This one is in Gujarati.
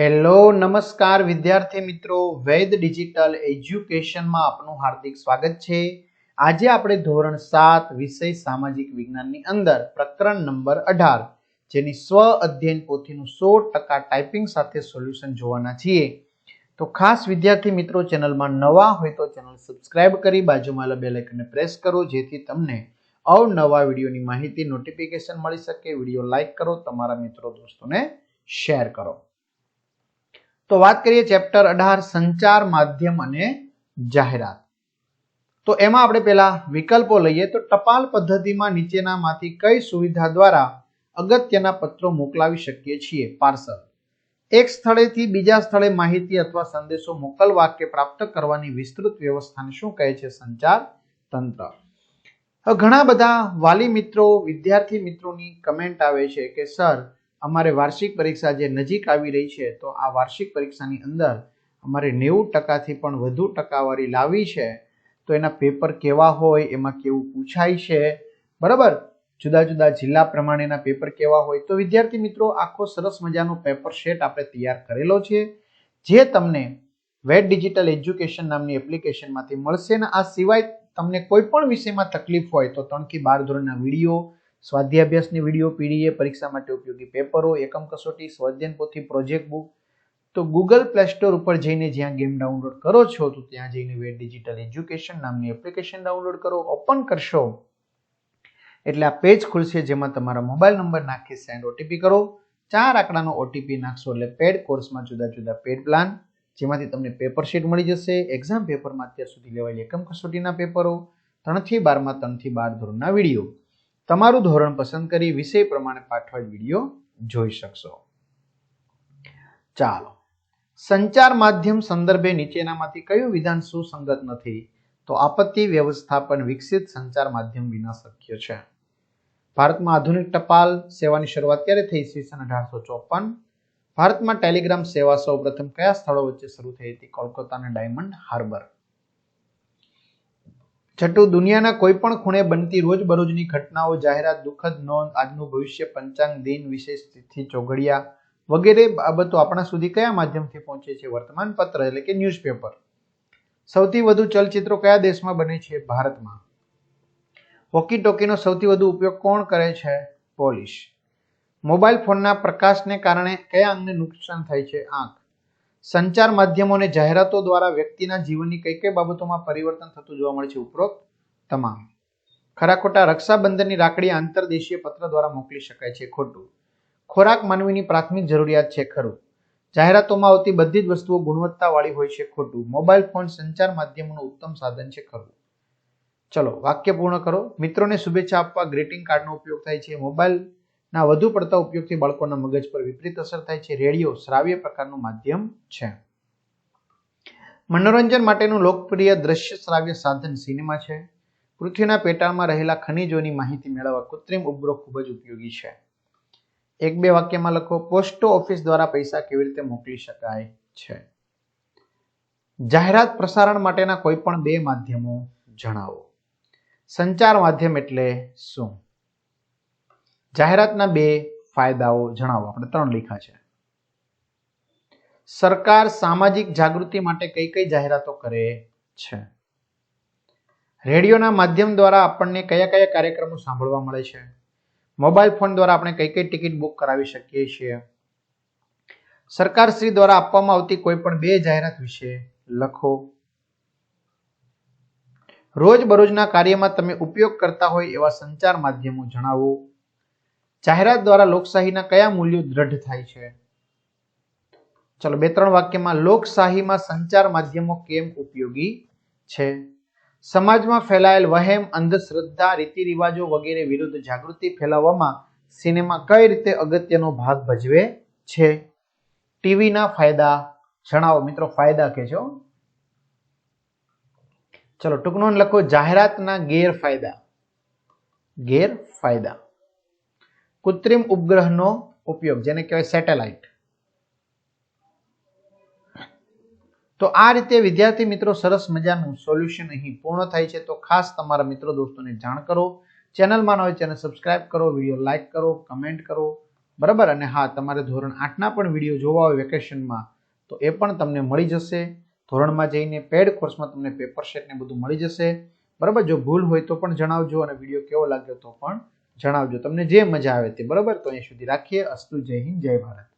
હેલો, નમસ્કાર વિદ્યાર્થી મિત્રો. વૈદ ડિજિટલ એજ્યુકેશનમાં આપનું હાર્દિક સ્વાગત છે. આજે આપણે ધોરણ સાત વિષય સામાજિક વિજ્ઞાનની અંદર પ્રકરણ નંબર અઢાર, જેની સ્વ અધ્યયન પોથીનું સો ટકા ટાઈપિંગ સાથે સોલ્યુશન જોવાના છીએ. તો ખાસ વિદ્યાર્થી મિત્રો, ચેનલમાં નવા હોય તો ચેનલ સબસ્ક્રાઇબ કરી બાજુમાં બેલ આઇકનને પ્રેસ કરો, જેથી તમને અવનવા વિડીયોની માહિતી, નોટિફિકેશન મળી શકે. વીડિયો લાઇક કરો, તમારા મિત્રો, દોસ્તોને શેર કરો. તો વાત કરીએ ચેપ્ટર અઢાર, સંચાર, માધ્યમ અને જાહેરાત. તો એમાં આપણે પેલા વિકલ્પો લઈએ. તો ટપાલ પદ્ધતિમાં નીચેનામાંથી કઈ સુવિધા દ્વારા અગત્યના પત્રો મોકલાવી શકીએ છીએ? પાર્સલ. એક સ્થળેથી બીજા સ્થળે માહિતી અથવા સંદેશો મોકલવા કે પ્રાપ્ત કરવાની વિસ્તૃત વ્યવસ્થાને શું કહે છે? સંચાર તંત્ર. ઘણા બધા વાલી મિત્રો, વિદ્યાર્થી મિત્રોની કમેન્ટ આવે છે કે, સર અમારે વાર્ષિક પરીક્ષા જે નજીક આવી રહી છે, તો આ વાર્ષિક પરીક્ષાની અંદર અમારે નેવું ટકાથી પણ વધુ ટકાવારી લાવી છે. તો એના પેપર કેવા હોય, એમાં કેવું પૂછાય છે? બરાબર? જુદા જુદા જિલ્લા પ્રમાણેના પેપર કેવા હોય? તો વિદ્યાર્થી મિત્રો, આખો સરસ મજાનો પેપર સેટ આપણે તૈયાર કરેલો છે. જે તમને વેટ ડિજિટલ એજ્યુકેશન નામની એપ્લિકેશનમાંથી મળશે ને આ સિવાય તમને કોઈ પણ વિષયમાં તકલીફ હોય તો ત્રણથી બાર ધોરણના વીડિયો સ્વાધ્યાભ્યાસની વીડિયો પીડીએ પરીક્ષા માટે ઉપયોગી પેપરો, એકમ કસોટી, સ્વાધ્યાયન પોથી પ્રોજેક્ટ બુક. તો ગૂગલ પ્લે સ્ટોર ઉપર જઈને જ્યાં ગેમ ડાઉનલોડ કરો છો, તો ત્યાં જઈને વેટ ડિજિટલ એજ્યુકેશન નામની એપ્લિકેશન ડાઉનલોડ કરો, ઓપન કરશો. એટલે આ પેજ ખુલશે જેમાં તમારા મોબાઈલ નંબર નાખી સેન્ડ ઓટીપી કરો. ચાર આંકડાનો ઓટીપી નાખશો એટલે પેડ કોર્સમાં જુદા જુદા પેડ પ્લાન જેમાંથી તમને પેપર શીટ મળી જશે એક્ઝામ પેપરમાં અત્યાર સુધી લેવાયેલી એકમ કસોટીના પેપરો, ત્રણથી બારમાં ત્રણથી બાર ધોરણના વીડિયો. તમારું ધોરણ પસંદ કરી વિષય પ્રમાણે પાઠવા વીડિયો જોઈ શકશો. ચાલો. સંચાર માધ્યમ સંદર્ભે નીચેનામાંથી કયું વિધાન સુસંગત નથી? તો આપત્તિ વ્યવસ્થાપન વિકસિત સંચાર માધ્યમ વિના શક્ય છે. ભારતમાં આધુનિક ટપાલ સેવાની શરૂઆત ક્યારે થઈ? ઈસવીસન અઢારસો ચોપન. ભારતમાં ટેલિગ્રામ સેવા સૌ પ્રથમ કયા સ્થળો વચ્ચે શરૂ થઈ હતી? કોલકાતા અને ડાયમંડ હાર્બર. છઠ્ઠું દુનિયાના કોઈ પણ ખૂણે બનતી રોજબરોજની ઘટનાઓ, જાહેરાત, દુઃખદ નોંધ, આજનું ભવિષ્ય, પંચાંગ દિન વિશેષ તિથિ, ચોઘડિયા વગેરે બાબતો આપણા સુધી કયા માધ્યમથી પહોંચે છે? વર્તમાન પત્ર એટલે કે ન્યૂઝપેપર સૌથી વધુ ચલચિત્રો કયા દેશમાં બને છે? ભારતમાં. વોકી ટોકીનો સૌથી વધુ ઉપયોગ કોણ કરે છે? પોલિશ મોબાઈલ ફોનના પ્રકાશને કારણે કયા અંગને નુકસાન થાય છે? આંખ. સંચાર માધ્યમો અને જાહેરાતો દ્વારા વ્યક્તિના જીવનની કઈ કઈ બાબતોમાં પરિવર્તન થતું જોવા મળે છે ઉપરોક્ત તમામ. ખરા ખોટા રક્ષાબંધનની રાખડી આંતરદેશીય પત્ર દ્વારા મોકલી શકાય છે ખોટું. ખોરાક માનવીની પ્રાથમિક જરૂરિયાત છે ખરું. જાહેરાતોમાં આવતી બધી જ વસ્તુઓ ગુણવત્તાવાળી હોય છે ખોટું. મોબાઈલ ફોન સંચાર માધ્યમોનું ઉત્તમ સાધન છે ખરું. ચલો, વાક્ય પૂર્ણ કરો. મિત્રોને શુભેચ્છા આપવા ગ્રીટિંગ કાર્ડનો ઉપયોગ થાય છે. મોબાઈલના વધુ પડતા ઉપયોગથી બાળકોના મગજ પર વિપરીત અસર થાય છે. રેડિયો શ્રાવ્ય પ્રકારનું માધ્યમ છે. મનોરંજન માટેનું લોકપ્રિય દ્રશ્ય શ્રાવ્ય સાધન સિનેમા છે. પૃથ્વીના પેટાળમાં રહેલા ખનિજોની માહિતી મેળવવા કૃત્રિમ ઉપગ્રહ ખૂબ જ ઉપયોગી છે. એક બે વાક્યમાં લખો, પોસ્ટ ઓફિસ દ્વારા પૈસા કેવી રીતે મોકલી શકાય છે? જાહેરાત પ્રસારણ માટેના કોઈ પણ બે માધ્યમો જણાવો. સંચાર માધ્યમ એટલે શું? જાહેરાતના બે ફાયદાઓ જણાવો. આપણે ત્રણ લીખા છે. સરકાર સામાજિક જાગૃતિ માટે કઈ કઈ જાહેરાતો કરે છે? રેડિયોના માધ્યમ દ્વારા આપણને કયા કયા કાર્યક્રમો સાંભળવા મળે છે? મોબાઈલ ફોન દ્વારા આપણે કઈ કઈ ટિકિટ બુક કરાવી શકીએ છીએ? સરકારશ્રી દ્વારા આપવામાં આવતી કોઈ પણ બે જાહેરાત વિશે લખો. રોજબરોજના કાર્યમાં તમે ઉપયોગ કરતા હોય એવા સંચાર માધ્યમો જણાવો. જાહેરાત દ્વારા લોકશાહીના કયા મૂલ્યો દ્રઢ થાય છે? ચલો બે ત્રણ વાક્યમાં લોકશાહીમાં સંચાર માધ્યમો કેમ ઉપયોગી છે? સમાજમાં ફેલાયેલ વહેમ, અંધશ્રદ્ધા રીતિ રિવાજો વગેરે વિરુદ્ધ જાગૃતિ ફેલાવવામાં સિનેમા કઈ રીતે અગત્યનો ભાગ ભજવે છે? ટીવીના ફાયદા જણાવો. મિત્રો, ફાયદા કહેજો ચલો, ટૂંકનો લખો, જાહેરાતના ગેરફાયદા. ગેરફાયદા. કૃત્રિમ ઉપગ્રહનો ઉપયોગ, જેને કહેવાય સેટેલાઇટ તો આ રીતે વિદ્યાર્થી મિત્રો સરસ મજાનું સોલ્યુશન અહીં પૂર્ણ થાય છે. તો ખાસ તમારા મિત્રો દોસ્તોને જાણ કરો. ચેનલમાં ન હોય ચેનલ સબસ્ક્રાઇબ કરો વીડિયો લાઇક કરો કમેન્ટ કરો. બરાબર? અને હા, તમારે ધોરણ આઠના પણ વીડિયો જોવા હોય વેકેશનમાં તો એ પણ તમને મળી જશે. ધોરણમાં જઈને પેડ કોર્સમાં તમને પેપર સેટને બધું મળી જશે. બરાબર? જો ભૂલ હોય તો પણ જણાવજો અને વીડિયો કેવો લાગ્યો તો પણ જણાવજો. તમને જે મજા આવે તે. બરાબર? તો અહીં સુધી રાખીએ. અસ્તુ જય હિન્દ, જય ભારત.